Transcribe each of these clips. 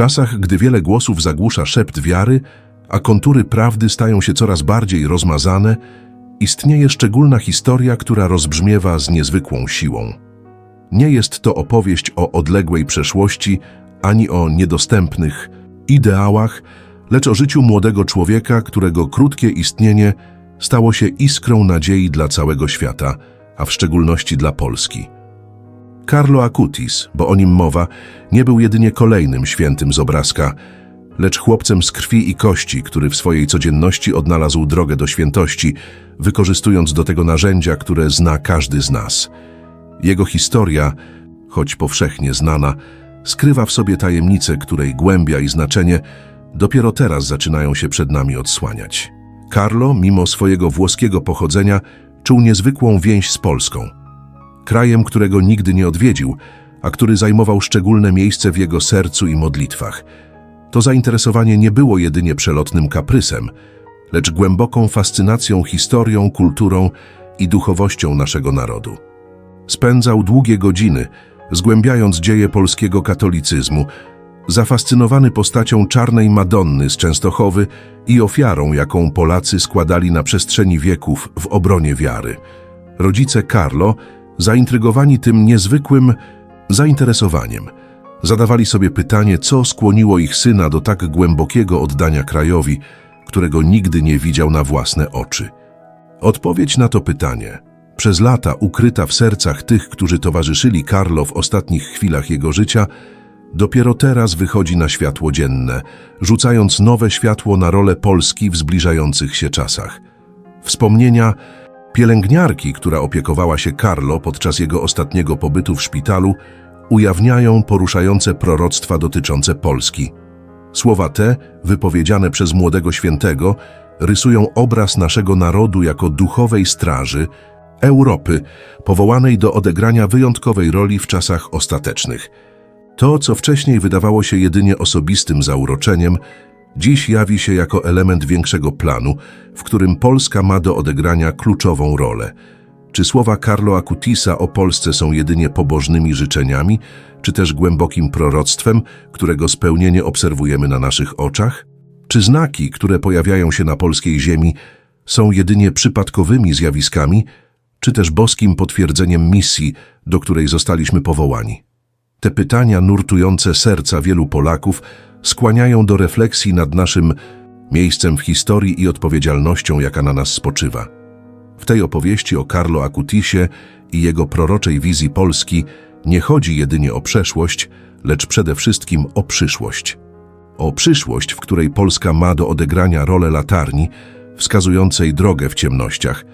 czasach, gdy wiele głosów zagłusza szept wiary, a kontury prawdy stają się coraz bardziej rozmazane, istnieje szczególna historia, która rozbrzmiewa z niezwykłą siłą. Nie jest to opowieść o odległej przeszłości ani o niedostępnych ideałach, lecz o życiu młodego człowieka, którego krótkie istnienie stało się iskrą nadziei dla całego świata, a w szczególności dla Polski. Carlo Acutis, bo o nim mowa, nie był jedynie kolejnym świętym z obrazka, lecz chłopcem z krwi i kości, który w swojej codzienności odnalazł drogę do świętości, wykorzystując do tego narzędzia, które zna każdy z nas. Jego historia, choć powszechnie znana, skrywa w sobie tajemnicę, której głębia i znaczenie dopiero teraz zaczynają się przed nami odsłaniać. Carlo, mimo swojego włoskiego pochodzenia, czuł niezwykłą więź z Polską, krajem, którego nigdy nie odwiedził, a który zajmował szczególne miejsce w jego sercu i modlitwach. To zainteresowanie nie było jedynie przelotnym kaprysem, lecz głęboką fascynacją historią, kulturą i duchowością naszego narodu. Spędzał długie godziny, zgłębiając dzieje polskiego katolicyzmu, zafascynowany postacią czarnej Madonny z Częstochowy i ofiarą, jaką Polacy składali na przestrzeni wieków w obronie wiary. Rodzice Carlo, zaintrygowani tym niezwykłym zainteresowaniem, zadawali sobie pytanie, co skłoniło ich syna do tak głębokiego oddania krajowi, którego nigdy nie widział na własne oczy. Odpowiedź na to pytanie, przez lata ukryta w sercach tych, którzy towarzyszyli Carlo w ostatnich chwilach jego życia, dopiero teraz wychodzi na światło dzienne, rzucając nowe światło na rolę Polski w zbliżających się czasach. Wspomnienia pielęgniarki, która opiekowała się Carlo podczas jego ostatniego pobytu w szpitalu, ujawniają poruszające proroctwa dotyczące Polski. Słowa te, wypowiedziane przez młodego świętego, rysują obraz naszego narodu jako duchowej straży, Europy, powołanej do odegrania wyjątkowej roli w czasach ostatecznych. To, co wcześniej wydawało się jedynie osobistym zauroczeniem, dziś jawi się jako element większego planu, w którym Polska ma do odegrania kluczową rolę. Czy słowa Carlo Acutisa o Polsce są jedynie pobożnymi życzeniami, czy też głębokim proroctwem, którego spełnienie obserwujemy na naszych oczach? Czy znaki, które pojawiają się na polskiej ziemi, są jedynie przypadkowymi zjawiskami, czy też boskim potwierdzeniem misji, do której zostaliśmy powołani? Te pytania nurtujące serca wielu Polaków skłaniają do refleksji nad naszym miejscem w historii i odpowiedzialnością, jaka na nas spoczywa. W tej opowieści o Carlo Acutisie i jego proroczej wizji Polski nie chodzi jedynie o przeszłość, lecz przede wszystkim o przyszłość. O przyszłość, w której Polska ma do odegrania rolę latarni, wskazującej drogę w ciemnościach,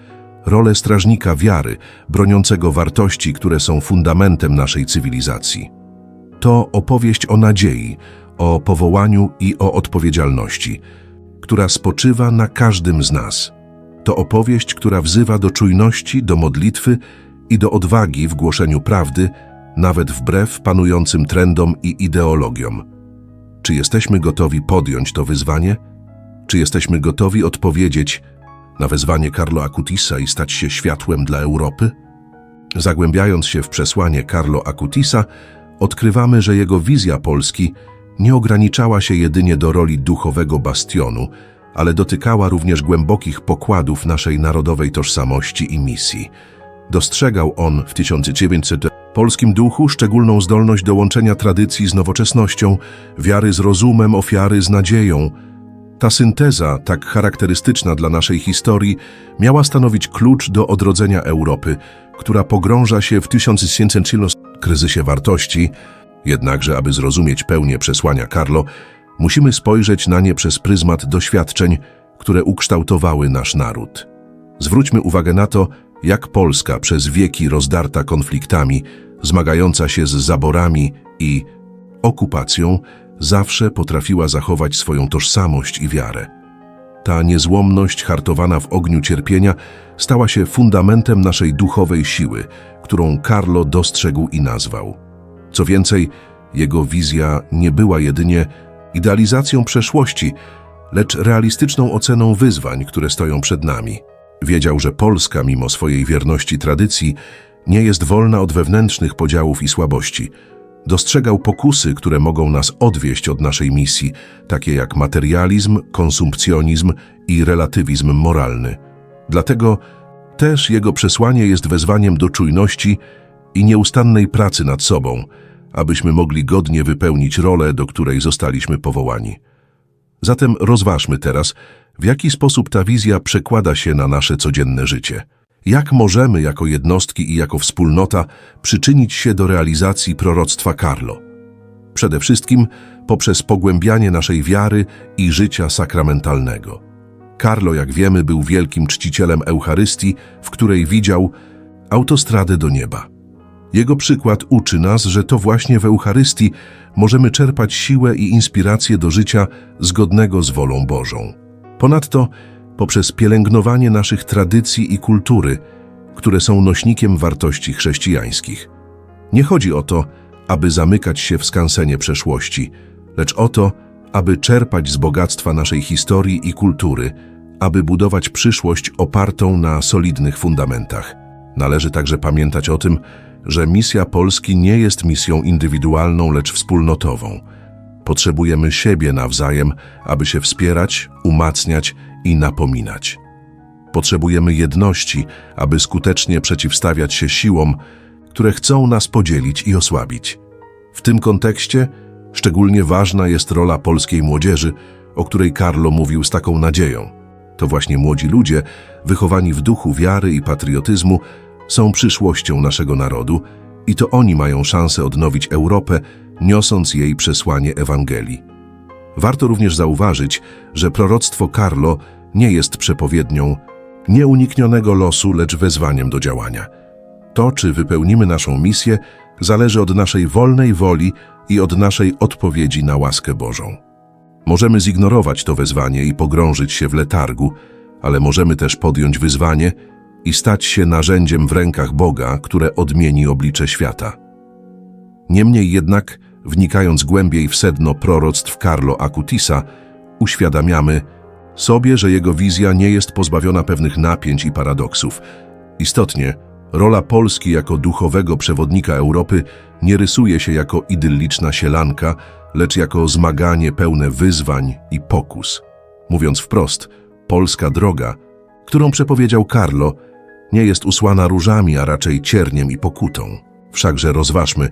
rolę strażnika wiary, broniącego wartości, które są fundamentem naszej cywilizacji. To opowieść o nadziei, o powołaniu i o odpowiedzialności, która spoczywa na każdym z nas. To opowieść, która wzywa do czujności, do modlitwy i do odwagi w głoszeniu prawdy, nawet wbrew panującym trendom i ideologiom. Czy jesteśmy gotowi podjąć to wyzwanie? Czy jesteśmy gotowi odpowiedzieć na wezwanie Carlo Acutisa i stać się światłem dla Europy? Zagłębiając się w przesłanie Carlo Acutisa, odkrywamy, że jego wizja Polski nie ograniczała się jedynie do roli duchowego bastionu, ale dotykała również głębokich pokładów naszej narodowej tożsamości i misji. Dostrzegał on w 1900 polskim duchu szczególną zdolność do łączenia tradycji z nowoczesnością, wiary z rozumem, ofiary z nadzieją. Ta synteza, tak charakterystyczna dla naszej historii, miała stanowić klucz do odrodzenia Europy, która pogrąża się w 1900 kryzysie wartości, jednakże aby zrozumieć pełnię przesłania Carlo, musimy spojrzeć na nie przez pryzmat doświadczeń, które ukształtowały nasz naród. Zwróćmy uwagę na to, jak Polska przez wieki rozdarta konfliktami, zmagająca się z zaborami i okupacją, zawsze potrafiła zachować swoją tożsamość i wiarę. Ta niezłomność hartowana w ogniu cierpienia stała się fundamentem naszej duchowej siły, którą Carlo dostrzegł i nazwał. Co więcej, jego wizja nie była jedynie idealizacją przeszłości, lecz realistyczną oceną wyzwań, które stoją przed nami. Wiedział, że Polska, mimo swojej wierności tradycji, nie jest wolna od wewnętrznych podziałów i słabości. Dostrzegał pokusy, które mogą nas odwieść od naszej misji, takie jak materializm, konsumpcjonizm i relatywizm moralny. Dlatego też jego przesłanie jest wezwaniem do czujności i nieustannej pracy nad sobą, abyśmy mogli godnie wypełnić rolę, do której zostaliśmy powołani. Zatem rozważmy teraz, w jaki sposób ta wizja przekłada się na nasze codzienne życie. Jak możemy jako jednostki i jako wspólnota przyczynić się do realizacji proroctwa Carlo? Przede wszystkim poprzez pogłębianie naszej wiary i życia sakramentalnego. Carlo, jak wiemy, był wielkim czcicielem Eucharystii, w której widział autostradę do nieba. Jego przykład uczy nas, że to właśnie w Eucharystii możemy czerpać siłę i inspirację do życia zgodnego z wolą Bożą. Ponadto poprzez pielęgnowanie naszych tradycji i kultury, które są nośnikiem wartości chrześcijańskich. Nie chodzi o to, aby zamykać się w skansenie przeszłości, lecz o to, aby czerpać z bogactwa naszej historii i kultury, aby budować przyszłość opartą na solidnych fundamentach. Należy także pamiętać o tym, że misja Polski nie jest misją indywidualną, lecz wspólnotową. Potrzebujemy siebie nawzajem, aby się wspierać, umacniać i napominać. Potrzebujemy jedności, aby skutecznie przeciwstawiać się siłom, które chcą nas podzielić i osłabić. W tym kontekście szczególnie ważna jest rola polskiej młodzieży, o której Carlo mówił z taką nadzieją. To właśnie młodzi ludzie, wychowani w duchu wiary i patriotyzmu, są przyszłością naszego narodu i to oni mają szansę odnowić Europę, niosąc jej przesłanie Ewangelii. Warto również zauważyć, że proroctwo Carlo nie jest przepowiednią nieuniknionego losu, lecz wezwaniem do działania. To, czy wypełnimy naszą misję, zależy od naszej wolnej woli i od naszej odpowiedzi na łaskę Bożą. Możemy zignorować to wezwanie i pogrążyć się w letargu, ale możemy też podjąć wyzwanie i stać się narzędziem w rękach Boga, które odmieni oblicze świata. Niemniej jednak, wnikając głębiej w sedno proroctw Carlo Acutisa, uświadamiamy sobie, że jego wizja nie jest pozbawiona pewnych napięć i paradoksów. Istotnie, rola Polski jako duchowego przewodnika Europy nie rysuje się jako idylliczna sielanka, lecz jako zmaganie pełne wyzwań i pokus. Mówiąc wprost, polska droga, którą przepowiedział Carlo, nie jest usłana różami, a raczej cierniem i pokutą. Wszakże rozważmy,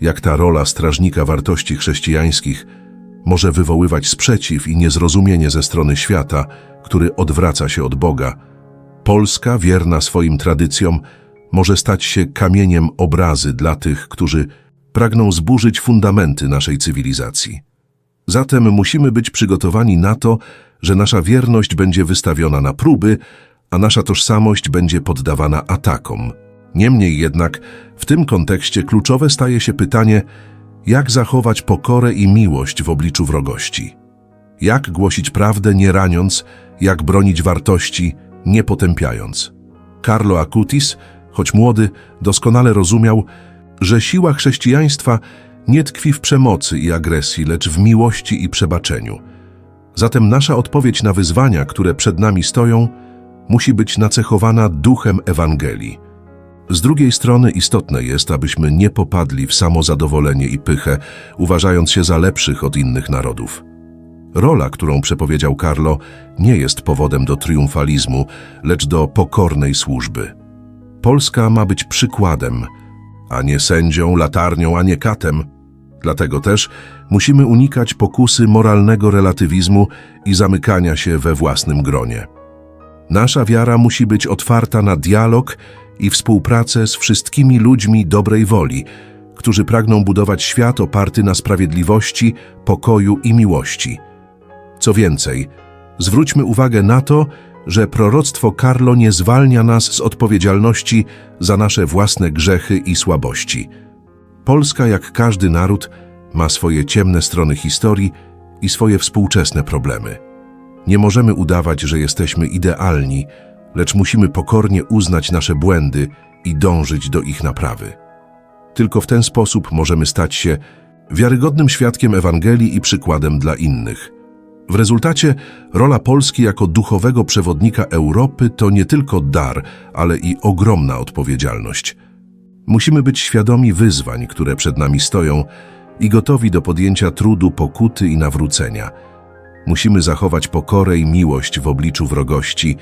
jak ta rola strażnika wartości chrześcijańskich może wywoływać sprzeciw i niezrozumienie ze strony świata, który odwraca się od Boga. Polska, wierna swoim tradycjom, może stać się kamieniem obrazy dla tych, którzy pragną zburzyć fundamenty naszej cywilizacji. Zatem musimy być przygotowani na to, że nasza wierność będzie wystawiona na próby, a nasza tożsamość będzie poddawana atakom. Niemniej jednak w tym kontekście kluczowe staje się pytanie, jak zachować pokorę i miłość w obliczu wrogości. Jak głosić prawdę nie raniąc, jak bronić wartości nie potępiając. Carlo Acutis, choć młody, doskonale rozumiał, że siła chrześcijaństwa nie tkwi w przemocy i agresji, lecz w miłości i przebaczeniu. Zatem nasza odpowiedź na wyzwania, które przed nami stoją, musi być nacechowana duchem Ewangelii. Z drugiej strony istotne jest, abyśmy nie popadli w samozadowolenie i pychę, uważając się za lepszych od innych narodów. Rola, którą przepowiedział Carlo, nie jest powodem do triumfalizmu, lecz do pokornej służby. Polska ma być przykładem, a nie sędzią, latarnią, a nie katem. Dlatego też musimy unikać pokusy moralnego relatywizmu i zamykania się we własnym gronie. Nasza wiara musi być otwarta na dialog i współpracę z wszystkimi ludźmi dobrej woli, którzy pragną budować świat oparty na sprawiedliwości, pokoju i miłości. Co więcej, zwróćmy uwagę na to, że proroctwo Carlo nie zwalnia nas z odpowiedzialności za nasze własne grzechy i słabości. Polska, jak każdy naród, ma swoje ciemne strony historii i swoje współczesne problemy. Nie możemy udawać, że jesteśmy idealni, lecz musimy pokornie uznać nasze błędy i dążyć do ich naprawy. Tylko w ten sposób możemy stać się wiarygodnym świadkiem Ewangelii i przykładem dla innych. W rezultacie rola Polski jako duchowego przewodnika Europy to nie tylko dar, ale i ogromna odpowiedzialność. Musimy być świadomi wyzwań, które przed nami stoją i gotowi do podjęcia trudu pokuty i nawrócenia. Musimy zachować pokorę i miłość w obliczu wrogości,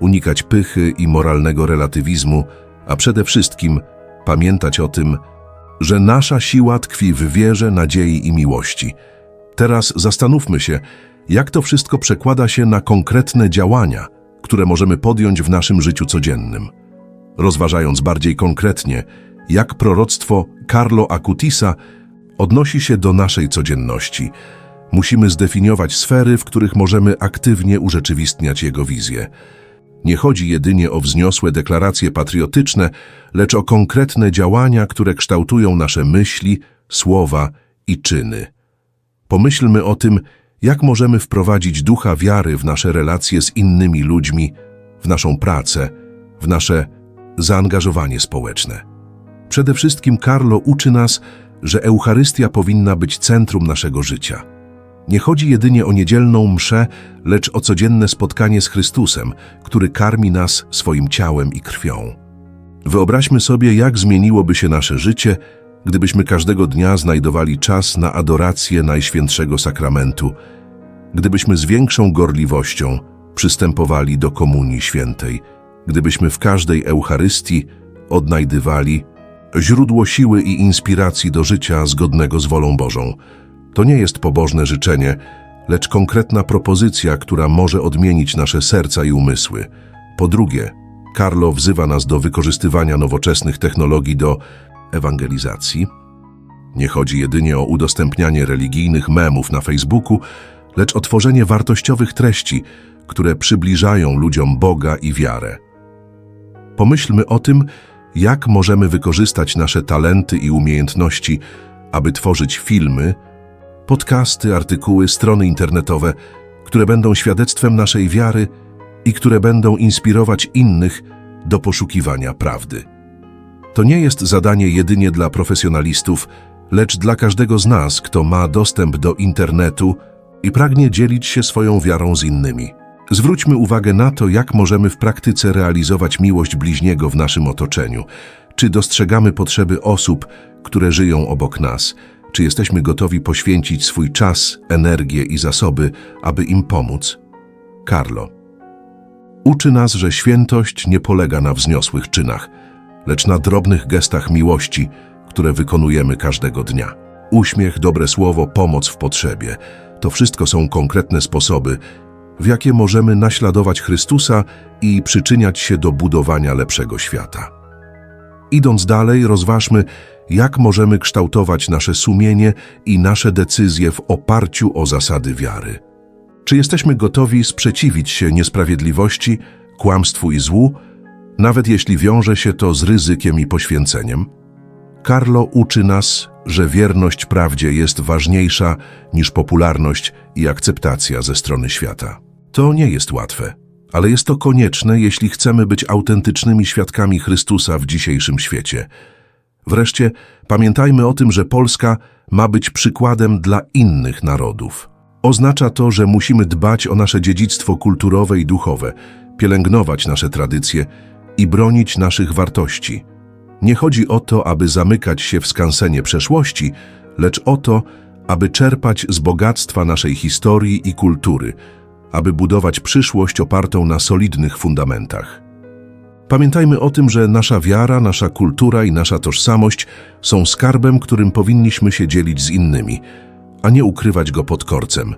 unikać pychy i moralnego relatywizmu, a przede wszystkim pamiętać o tym, że nasza siła tkwi w wierze, nadziei i miłości. Teraz zastanówmy się, jak to wszystko przekłada się na konkretne działania, które możemy podjąć w naszym życiu codziennym. Rozważając bardziej konkretnie, jak proroctwo Carlo Acutisa odnosi się do naszej codzienności, musimy zdefiniować sfery, w których możemy aktywnie urzeczywistniać jego wizję. Nie chodzi jedynie o wzniosłe deklaracje patriotyczne, lecz o konkretne działania, które kształtują nasze myśli, słowa i czyny. Pomyślmy o tym, jak możemy wprowadzić ducha wiary w nasze relacje z innymi ludźmi, w naszą pracę, w nasze zaangażowanie społeczne. Przede wszystkim Carlo uczy nas, że Eucharystia powinna być centrum naszego życia. Nie chodzi jedynie o niedzielną mszę, lecz o codzienne spotkanie z Chrystusem, który karmi nas swoim ciałem i krwią. Wyobraźmy sobie, jak zmieniłoby się nasze życie, gdybyśmy każdego dnia znajdowali czas na adorację Najświętszego Sakramentu, gdybyśmy z większą gorliwością przystępowali do Komunii Świętej, gdybyśmy w każdej Eucharystii odnajdywali źródło siły i inspiracji do życia zgodnego z wolą Bożą. To nie jest pobożne życzenie, lecz konkretna propozycja, która może odmienić nasze serca i umysły. Po drugie, Carlo wzywa nas do wykorzystywania nowoczesnych technologii do ewangelizacji. Nie chodzi jedynie o udostępnianie religijnych memów na Facebooku, lecz o tworzenie wartościowych treści, które przybliżają ludziom Boga i wiarę. Pomyślmy o tym, jak możemy wykorzystać nasze talenty i umiejętności, aby tworzyć filmy, podcasty, artykuły, strony internetowe, które będą świadectwem naszej wiary i które będą inspirować innych do poszukiwania prawdy. To nie jest zadanie jedynie dla profesjonalistów, lecz dla każdego z nas, kto ma dostęp do internetu i pragnie dzielić się swoją wiarą z innymi. Zwróćmy uwagę na to, jak możemy w praktyce realizować miłość bliźniego w naszym otoczeniu. Czy dostrzegamy potrzeby osób, które żyją obok nas? Czy jesteśmy gotowi poświęcić swój czas, energię i zasoby, aby im pomóc? Carlo. Uczy nas, że świętość nie polega na wzniosłych czynach, lecz na drobnych gestach miłości, które wykonujemy każdego dnia. Uśmiech, dobre słowo, pomoc w potrzebie to wszystko są konkretne sposoby, w jakie możemy naśladować Chrystusa i przyczyniać się do budowania lepszego świata. Idąc dalej, rozważmy, jak możemy kształtować nasze sumienie i nasze decyzje w oparciu o zasady wiary. Czy jesteśmy gotowi sprzeciwić się niesprawiedliwości, kłamstwu i złu, nawet jeśli wiąże się to z ryzykiem i poświęceniem? Carlo uczy nas, że wierność prawdzie jest ważniejsza niż popularność i akceptacja ze strony świata. To nie jest łatwe, ale jest to konieczne, jeśli chcemy być autentycznymi świadkami Chrystusa w dzisiejszym świecie. Wreszcie pamiętajmy o tym, że Polska ma być przykładem dla innych narodów. Oznacza to, że musimy dbać o nasze dziedzictwo kulturowe i duchowe, pielęgnować nasze tradycje i bronić naszych wartości. Nie chodzi o to, aby zamykać się w skansenie przeszłości, lecz o to, aby czerpać z bogactwa naszej historii i kultury, aby budować przyszłość opartą na solidnych fundamentach. Pamiętajmy o tym, że nasza wiara, nasza kultura i nasza tożsamość są skarbem, którym powinniśmy się dzielić z innymi, a nie ukrywać go pod korcem.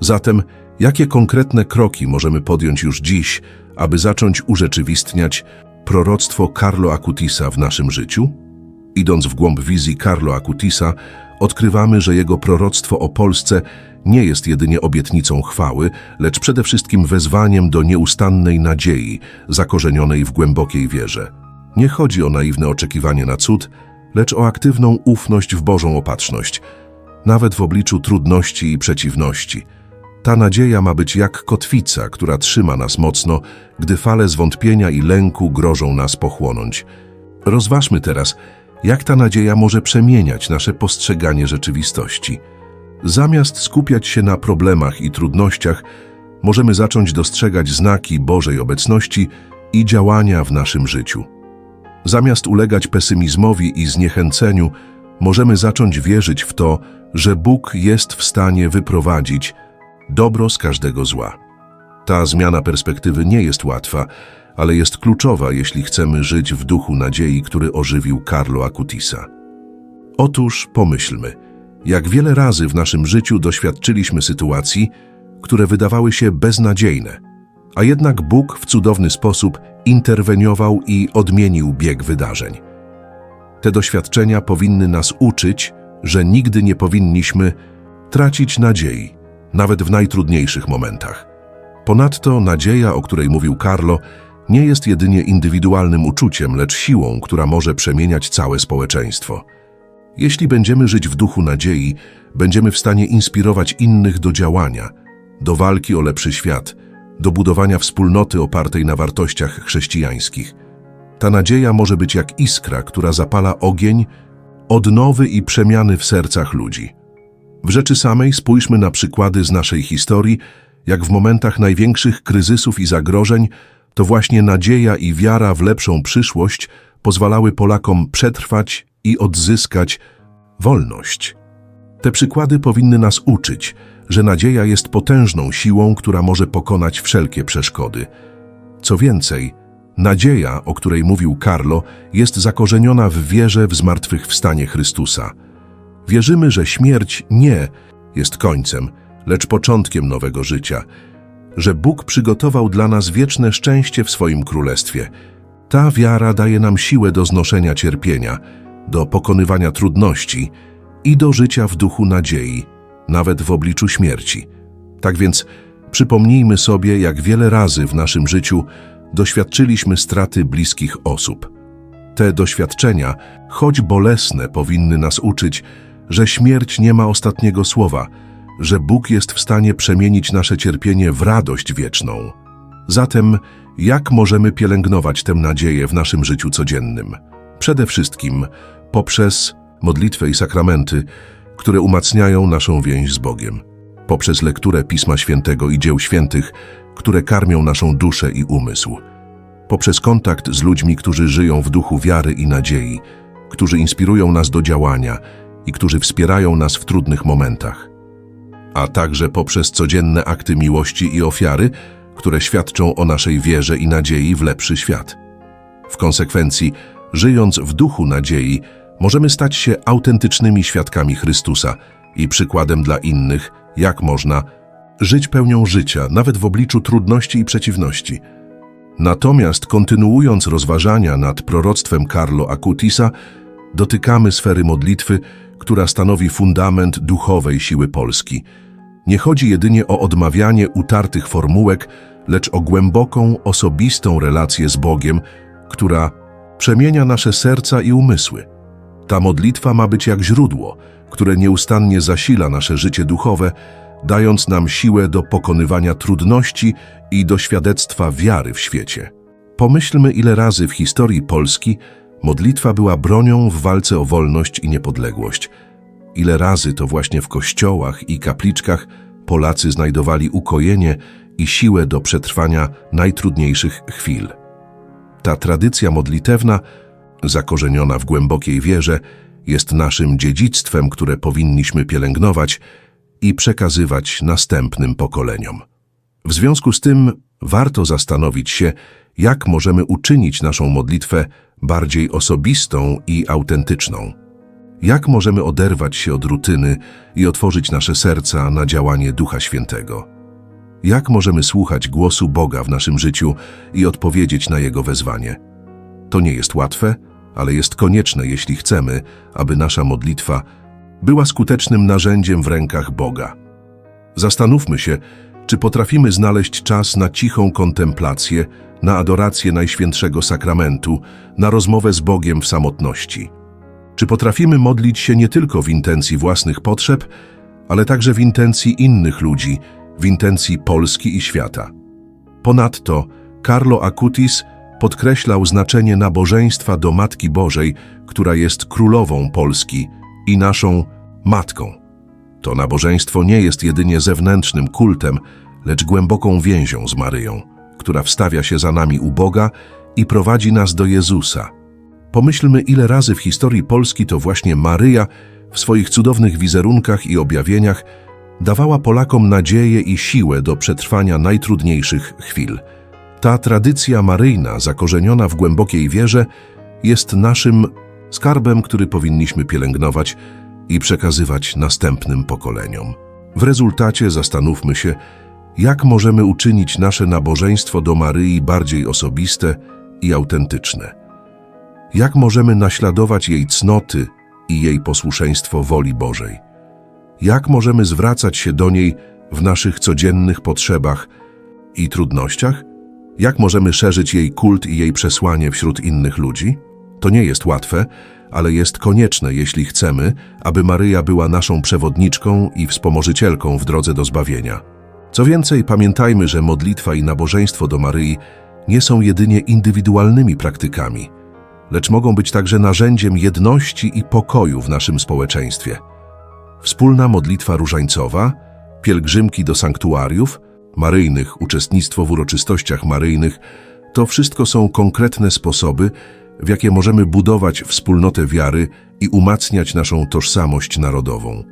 Zatem, jakie konkretne kroki możemy podjąć już dziś, aby zacząć urzeczywistniać proroctwo Carlo Acutisa w naszym życiu? Idąc w głąb wizji Carlo Acutisa, odkrywamy, że jego proroctwo o Polsce nie jest jedynie obietnicą chwały, lecz przede wszystkim wezwaniem do nieustannej nadziei, zakorzenionej w głębokiej wierze. Nie chodzi o naiwne oczekiwanie na cud, lecz o aktywną ufność w Bożą opatrzność, nawet w obliczu trudności i przeciwności. Ta nadzieja ma być jak kotwica, która trzyma nas mocno, gdy fale zwątpienia i lęku grożą nas pochłonąć. Rozważmy teraz, jak ta nadzieja może przemieniać nasze postrzeganie rzeczywistości. Zamiast skupiać się na problemach i trudnościach, możemy zacząć dostrzegać znaki Bożej obecności i działania w naszym życiu. Zamiast ulegać pesymizmowi i zniechęceniu, możemy zacząć wierzyć w to, że Bóg jest w stanie wyprowadzić dobro z każdego zła. Ta zmiana perspektywy nie jest łatwa, ale jest kluczowa, jeśli chcemy żyć w duchu nadziei, który ożywił Carlo Acutisa. Otóż pomyślmy, jak wiele razy w naszym życiu doświadczyliśmy sytuacji, które wydawały się beznadziejne, a jednak Bóg w cudowny sposób interweniował i odmienił bieg wydarzeń. Te doświadczenia powinny nas uczyć, że nigdy nie powinniśmy tracić nadziei, nawet w najtrudniejszych momentach. Ponadto nadzieja, o której mówił Carlo, nie jest jedynie indywidualnym uczuciem, lecz siłą, która może przemieniać całe społeczeństwo. Jeśli będziemy żyć w duchu nadziei, będziemy w stanie inspirować innych do działania, do walki o lepszy świat, do budowania wspólnoty opartej na wartościach chrześcijańskich. Ta nadzieja może być jak iskra, która zapala ogień, odnowy i przemiany w sercach ludzi. W rzeczy samej spójrzmy na przykłady z naszej historii, jak w momentach największych kryzysów i zagrożeń, to właśnie nadzieja i wiara w lepszą przyszłość pozwalały Polakom przetrwać i odzyskać wolność. Te przykłady powinny nas uczyć, że nadzieja jest potężną siłą, która może pokonać wszelkie przeszkody. Co więcej, nadzieja, o której mówił Carlo, jest zakorzeniona w wierze w zmartwychwstanie Chrystusa. Wierzymy, że śmierć nie jest końcem, lecz początkiem nowego życia, że Bóg przygotował dla nas wieczne szczęście w swoim królestwie. Ta wiara daje nam siłę do znoszenia cierpienia, do pokonywania trudności i do życia w duchu nadziei, nawet w obliczu śmierci. Tak więc przypomnijmy sobie, jak wiele razy w naszym życiu doświadczyliśmy straty bliskich osób. Te doświadczenia, choć bolesne, powinny nas uczyć, że śmierć nie ma ostatniego słowa, że Bóg jest w stanie przemienić nasze cierpienie w radość wieczną. Zatem, jak możemy pielęgnować tę nadzieję w naszym życiu codziennym? Przede wszystkim poprzez modlitwę i sakramenty, które umacniają naszą więź z Bogiem, poprzez lekturę Pisma Świętego i dzieł świętych, które karmią naszą duszę i umysł, poprzez kontakt z ludźmi, którzy żyją w duchu wiary i nadziei, którzy inspirują nas do działania i którzy wspierają nas w trudnych momentach, a także poprzez codzienne akty miłości i ofiary, które świadczą o naszej wierze i nadziei w lepszy świat. W konsekwencji, żyjąc w duchu nadziei, możemy stać się autentycznymi świadkami Chrystusa i przykładem dla innych, jak można żyć pełnią życia, nawet w obliczu trudności i przeciwności. Natomiast kontynuując rozważania nad proroctwem Carlo Acutisa, dotykamy sfery modlitwy, która stanowi fundament duchowej siły Polski. Nie chodzi jedynie o odmawianie utartych formułek, lecz o głęboką, osobistą relację z Bogiem, która przemienia nasze serca i umysły. Ta modlitwa ma być jak źródło, które nieustannie zasila nasze życie duchowe, dając nam siłę do pokonywania trudności i do świadectwa wiary w świecie. Pomyślmy, ile razy w historii Polski modlitwa była bronią w walce o wolność i niepodległość. Ile razy to właśnie w kościołach i kapliczkach Polacy znajdowali ukojenie i siłę do przetrwania najtrudniejszych chwil. Ta tradycja modlitewna zakorzeniona w głębokiej wierze, jest naszym dziedzictwem, które powinniśmy pielęgnować i przekazywać następnym pokoleniom. W związku z tym warto zastanowić się, jak możemy uczynić naszą modlitwę bardziej osobistą i autentyczną. Jak możemy oderwać się od rutyny i otworzyć nasze serca na działanie Ducha Świętego? Jak możemy słuchać głosu Boga w naszym życiu i odpowiedzieć na Jego wezwanie? To nie jest łatwe, ale jest konieczne, jeśli chcemy, aby nasza modlitwa była skutecznym narzędziem w rękach Boga. Zastanówmy się, czy potrafimy znaleźć czas na cichą kontemplację, na adorację Najświętszego Sakramentu, na rozmowę z Bogiem w samotności. Czy potrafimy modlić się nie tylko w intencji własnych potrzeb, ale także w intencji innych ludzi, w intencji Polski i świata. Ponadto Carlo Acutis podkreślał znaczenie nabożeństwa do Matki Bożej, która jest królową Polski i naszą matką. To nabożeństwo nie jest jedynie zewnętrznym kultem, lecz głęboką więzią z Maryją, która wstawia się za nami u Boga i prowadzi nas do Jezusa. Pomyślmy, ile razy w historii Polski to właśnie Maryja w swoich cudownych wizerunkach i objawieniach dawała Polakom nadzieję i siłę do przetrwania najtrudniejszych chwil. Ta tradycja maryjna, zakorzeniona w głębokiej wierze, jest naszym skarbem, który powinniśmy pielęgnować i przekazywać następnym pokoleniom. W rezultacie zastanówmy się, jak możemy uczynić nasze nabożeństwo do Maryi bardziej osobiste i autentyczne. Jak możemy naśladować jej cnoty i jej posłuszeństwo woli Bożej? Jak możemy zwracać się do niej w naszych codziennych potrzebach i trudnościach? Jak możemy szerzyć jej kult i jej przesłanie wśród innych ludzi? To nie jest łatwe, ale jest konieczne, jeśli chcemy, aby Maryja była naszą przewodniczką i wspomożycielką w drodze do zbawienia. Co więcej, pamiętajmy, że modlitwa i nabożeństwo do Maryi nie są jedynie indywidualnymi praktykami, lecz mogą być także narzędziem jedności i pokoju w naszym społeczeństwie. Wspólna modlitwa różańcowa, pielgrzymki do sanktuariów, maryjnych, uczestnictwo w uroczystościach maryjnych to wszystko są konkretne sposoby, w jakie możemy budować wspólnotę wiary i umacniać naszą tożsamość narodową.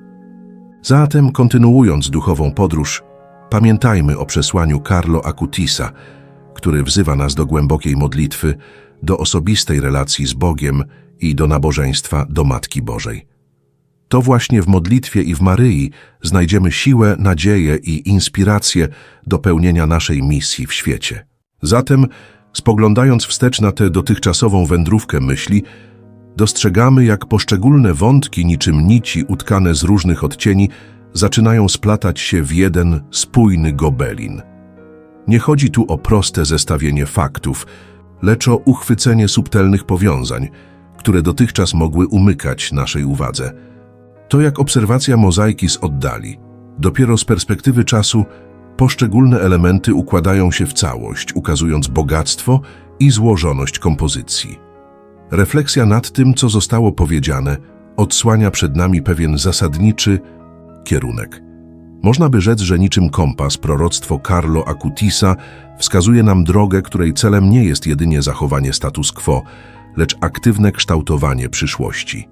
Zatem, kontynuując duchową podróż, pamiętajmy o przesłaniu Carlo Acutisa, który wzywa nas do głębokiej modlitwy, do osobistej relacji z Bogiem i do nabożeństwa do Matki Bożej. To właśnie w modlitwie i w Maryi znajdziemy siłę, nadzieję i inspirację do pełnienia naszej misji w świecie. Zatem, spoglądając wstecz na tę dotychczasową wędrówkę myśli, dostrzegamy, jak poszczególne wątki, niczym nici utkane z różnych odcieni, zaczynają splatać się w jeden spójny gobelin. Nie chodzi tu o proste zestawienie faktów, lecz o uchwycenie subtelnych powiązań, które dotychczas mogły umykać naszej uwadze. To jak obserwacja mozaiki z oddali. Dopiero z perspektywy czasu poszczególne elementy układają się w całość, ukazując bogactwo i złożoność kompozycji. Refleksja nad tym, co zostało powiedziane, odsłania przed nami pewien zasadniczy kierunek. Można by rzec, że niczym kompas proroctwo Carlo Acutisa wskazuje nam drogę, której celem nie jest jedynie zachowanie status quo, lecz aktywne kształtowanie przyszłości.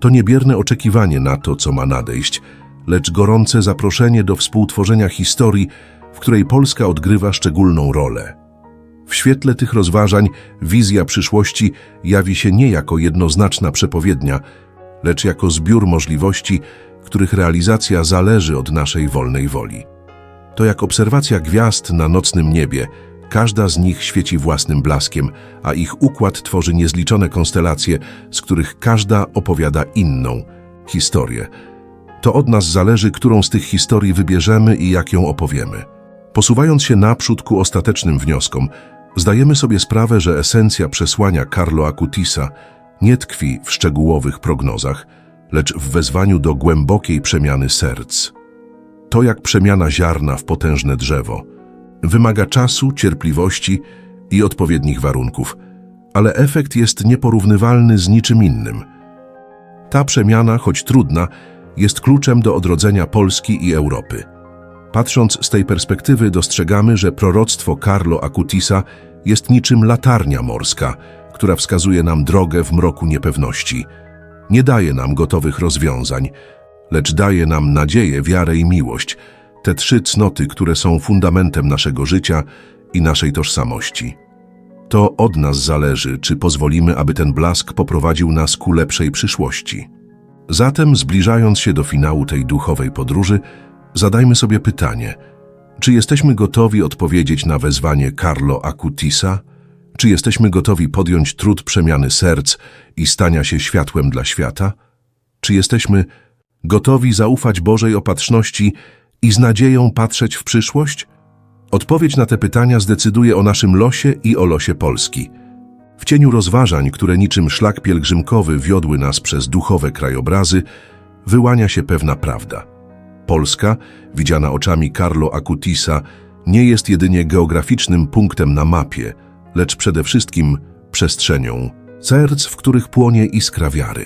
To niebierne oczekiwanie na to, co ma nadejść, lecz gorące zaproszenie do współtworzenia historii, w której Polska odgrywa szczególną rolę. W świetle tych rozważań wizja przyszłości jawi się nie jako jednoznaczna przepowiednia, lecz jako zbiór możliwości, których realizacja zależy od naszej wolnej woli. To jak obserwacja gwiazd na nocnym niebie, każda z nich świeci własnym blaskiem, a ich układ tworzy niezliczone konstelacje, z których każda opowiada inną historię. To od nas zależy, którą z tych historii wybierzemy i jak ją opowiemy. Posuwając się naprzód ku ostatecznym wnioskom, zdajemy sobie sprawę, że esencja przesłania Carlo Acutisa nie tkwi w szczegółowych prognozach, lecz w wezwaniu do głębokiej przemiany serc. To jak przemiana ziarna w potężne drzewo. Wymaga czasu, cierpliwości i odpowiednich warunków, ale efekt jest nieporównywalny z niczym innym. Ta przemiana, choć trudna, jest kluczem do odrodzenia Polski i Europy. Patrząc z tej perspektywy dostrzegamy, że proroctwo Carlo Acutisa jest niczym latarnia morska, która wskazuje nam drogę w mroku niepewności. Nie daje nam gotowych rozwiązań, lecz daje nam nadzieję, wiarę i miłość, te trzy cnoty, które są fundamentem naszego życia i naszej tożsamości. To od nas zależy, czy pozwolimy, aby ten blask poprowadził nas ku lepszej przyszłości. Zatem, zbliżając się do finału tej duchowej podróży, zadajmy sobie pytanie, czy jesteśmy gotowi odpowiedzieć na wezwanie Carlo Acutisa? Czy jesteśmy gotowi podjąć trud przemiany serc i stania się światłem dla świata? Czy jesteśmy gotowi zaufać Bożej opatrzności i z nadzieją patrzeć w przyszłość? Odpowiedź na te pytania zdecyduje o naszym losie i o losie Polski. W cieniu rozważań, które niczym szlak pielgrzymkowy wiodły nas przez duchowe krajobrazy, wyłania się pewna prawda. Polska, widziana oczami Carlo Acutisa, nie jest jedynie geograficznym punktem na mapie, lecz przede wszystkim przestrzenią serc, w których płonie iskra wiary.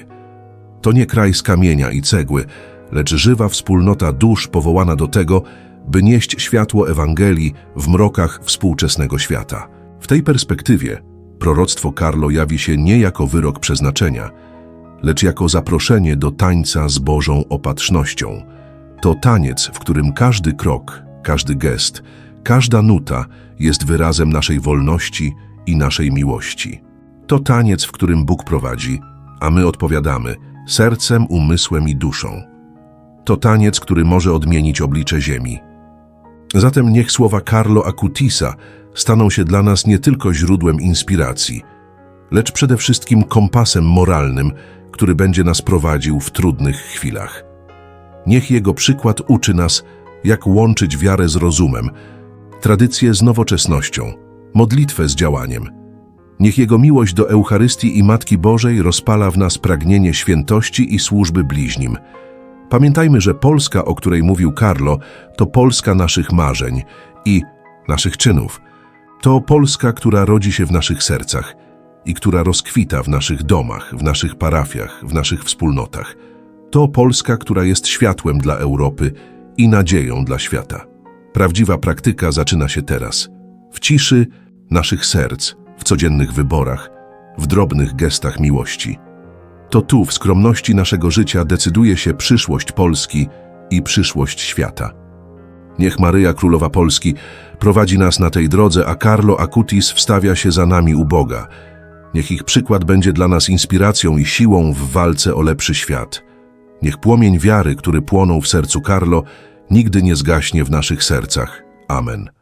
To nie kraj z kamienia i cegły, lecz żywa wspólnota dusz powołana do tego, by nieść światło Ewangelii w mrokach współczesnego świata. W tej perspektywie proroctwo Carlo jawi się nie jako wyrok przeznaczenia, lecz jako zaproszenie do tańca z Bożą opatrznością. To taniec, w którym każdy krok, każdy gest, każda nuta jest wyrazem naszej wolności i naszej miłości. To taniec, w którym Bóg prowadzi, a my odpowiadamy sercem, umysłem i duszą. To taniec, który może odmienić oblicze ziemi. Zatem niech słowa Carlo Acutisa staną się dla nas nie tylko źródłem inspiracji, lecz przede wszystkim kompasem moralnym, który będzie nas prowadził w trudnych chwilach. Niech jego przykład uczy nas, jak łączyć wiarę z rozumem, tradycję z nowoczesnością, modlitwę z działaniem. Niech jego miłość do Eucharystii i Matki Bożej rozpala w nas pragnienie świętości i służby bliźnim. Pamiętajmy, że Polska, o której mówił Carlo, to Polska naszych marzeń i naszych czynów. To Polska, która rodzi się w naszych sercach i która rozkwita w naszych domach, w naszych parafiach, w naszych wspólnotach. To Polska, która jest światłem dla Europy i nadzieją dla świata. Prawdziwa praktyka zaczyna się teraz. W ciszy naszych serc, w codziennych wyborach, w drobnych gestach miłości. To tu, w skromności naszego życia, decyduje się przyszłość Polski i przyszłość świata. Niech Maryja Królowa Polski prowadzi nas na tej drodze, a Carlo Acutis wstawia się za nami u Boga. Niech ich przykład będzie dla nas inspiracją i siłą w walce o lepszy świat. Niech płomień wiary, który płonął w sercu Carlo, nigdy nie zgaśnie w naszych sercach. Amen.